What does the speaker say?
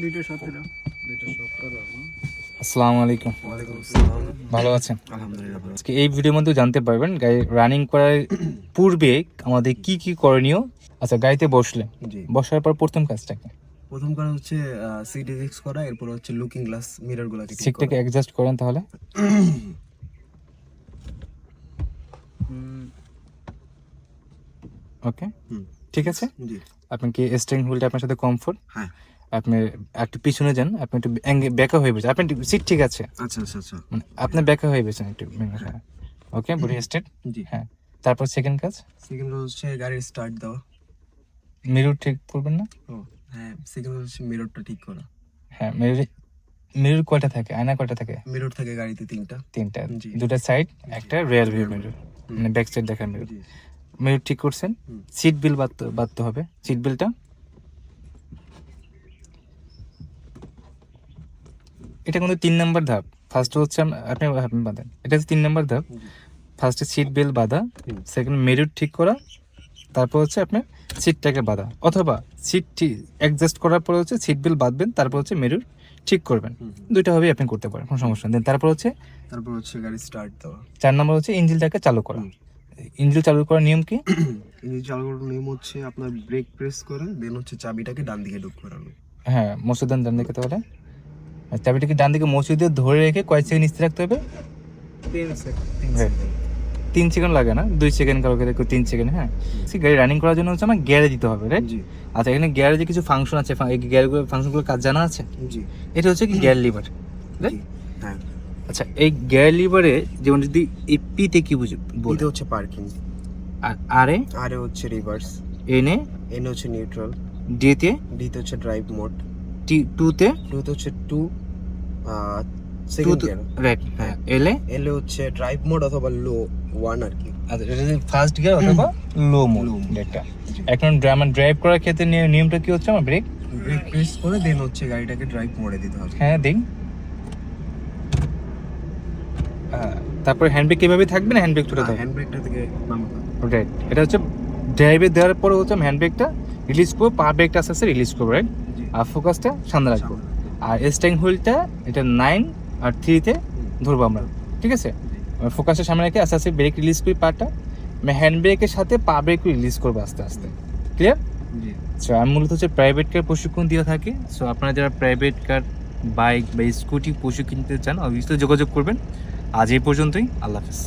দুইটা সতেরো আসসালামু আলাইকুম। আসসালাম। ভালো আছেন? আলহামদুলিল্লাহ আজকে এই ভিডিওর মধ্যে জানতে পারবেন গাড়ি রানিং করার পূর্বে আমাদের কি কি করণীয়? আচ্ছা গাড়িতে বসলে। বসার পর প্রথম কাজটা কি? প্রথম কাজ হচ্ছে সিট ফিক্স করা এরপর হচ্ছে লুকিং গ্লাস মিরর গুলাকে ঠিক সিটটাকে অ্যাডজাস্ট করেন তাহলে। ওকে ঠিক আছে? জি। আপনি কি স্টিয়ারিং হুইলটা আপনার সাথে কমফোর্ট হ্যাঁ। আপনি একটু পিছনে যান আপনি একটু ব্যাকা হয়ে বেছেন আপনি সিট ঠিক আছে? আচ্ছা আচ্ছা আচ্ছা। মানে আপনি ব্যাকা হয়ে বেছেন একটু ওকে বডি স্টেট জি। হ্যাঁ। তারপর সেকেন্ড কাজ? সেকেন্ড হচ্ছে গাড়ির স্টার্ট দেওয়া। মিরর ঠিক করবেন না? ও হ্যাঁ সেকেন্ড হচ্ছে মিররটা ঠিক করা। হ্যাঁ মিরর মিরর কয়টা থাকে? আয়না কয়টা থাকে? মিরর থাকে গাড়িতে তিনটা। তিনটা। দুটা সাইড একটা রিয়ার ভিউ মিরর মানে ব্যাক সাইড দেখার মিরর মিরর ঠিক করছেন? সিট বিল বাঁধতে বাঁধতে হবে। সিট বিলটা এটা কিন্তু তিন নাম্বার ধাপ। ফার্স্ট হচ্ছে আপনি আপনি বাঁধেন। এটা হচ্ছে তিন নাম্বার ধাপ। ফার্স্টে সিট বেল্ট বাঁধা। সেকেন্ড মেরুট ঠিক করা। তারপর হচ্ছে আপনার সিটটাকে বাঁধা। অথবা সিট অ্যাডজাস্ট করার পরে হচ্ছে সিট বেল্ট বাঁধবেন তারপর হচ্ছে মিরর ঠিক করবেন। দুইটা ভাবেই আপনি করতে পারেন কোনো সমস্যা নেই। তারপর হচ্ছে তারপর হচ্ছে গাড়ি স্টার্ট দেওয়া। চার নম্বর হচ্ছে ইঞ্জিনটাকে চালু করা। ইঞ্জিন চালু করার নিয়ম কি? ইঞ্জিন চালু করার নিয়ম হচ্ছে আপনার ব্রেক প্রেস করে দেন হচ্ছে চাবিটাকে ডান দিকে ঢুক করানো। হ্যাঁ মসুদান ডান দিকে তাহলে। চাবিটাকে ডান দিকে মসজিদে ধরে রেখে কয়েক সেকেন্ড স্থির রাখতে হবে। তিন সেকেন্ড তিন হ্যাঁ। তিন সেকেন্ড লাগে না? দুই সেকেন্ড কারও কেউ তিন সেকেন্ড হ্যাঁ। সে গাড়ি রানিং করার জন্য হচ্ছে আমার গ্যারে দিতে হবে রাইট আচ্ছা এখানে গ্যারেজে কিছু ফাংশন আছে এই গ্যারগুলো ফাংশনগুলো কাজ জানা আছে? জি। এটা হচ্ছে কি গ্যার লিভার রাইট হ্যাঁ। আচ্ছা এই গ্যার লিভারে যেমন যদি এই পিতে কি বুঝি বলি? হচ্ছে পার্কিং আর আরে আরে হচ্ছে রিভার্স এনে এন হচ্ছে নিউট্রাল ডিতে ডিতে হচ্ছে ড্রাইভ মোড টি টুতে টুতে হচ্ছে টু সেকেন্ড গিয়ার রাইট হ্যাঁ এলে এলে হচ্ছে ড্রাইভ মোড অথবা লো ওয়ান আর কি। আচ্ছা এটা ফার্স্ট গিয়ার অথবা লো মোড। এটা এখন ড্রামার ড্রাইভ করার ক্ষেত্রে নিয়মটা কি হচ্ছে আমার ব্রেক ব্রেক প্রেস করে দেন হচ্ছে গাড়িটাকে ড্রাইভ মোডে দিতে হবে। হ্যাঁ দিন। তারপরে হ্যান্ড ব্রেক কীভাবে থাকবে না হ্যান্ড ব্রেক ছুটে থাকবে হ্যান্ড ব্রেকটা থেকে রাইট এটা হচ্ছে ড্রাইভে দেওয়ার পরে হচ্ছে হ্যান্ড ব্রেকটা রিলিজ করব পা ব্রেকটা আস্তে আস্তে রিলিজ করব রাইট। আর ফোকাসটা সামনে রাখব। আর স্টাইং হুইলটা এটা নাইন আর থ্রিতে ধরবো আমরা ঠিক আছে? ফোকাসের সামনে রেখে আস্তে আস্তে ব্রেক রিলিজ করি পাটা আমি হ্যান্ড ব্রেকের সাথে পা ব্রেক রিলিজ করব আস্তে আস্তে। ক্লিয়ার সো আমি মূলত হচ্ছে প্রাইভেট কার প্রশিক্ষণ দিয়ে থাকি। সো আপনারা যারা প্রাইভেট কার বাইক বা স্কুটি প্রশিক্ষণ নিতে চান অবভিয়াসলি যোগাযোগ করবেন। আজ এই পর্যন্তই। আল্লাহ হাফিজ।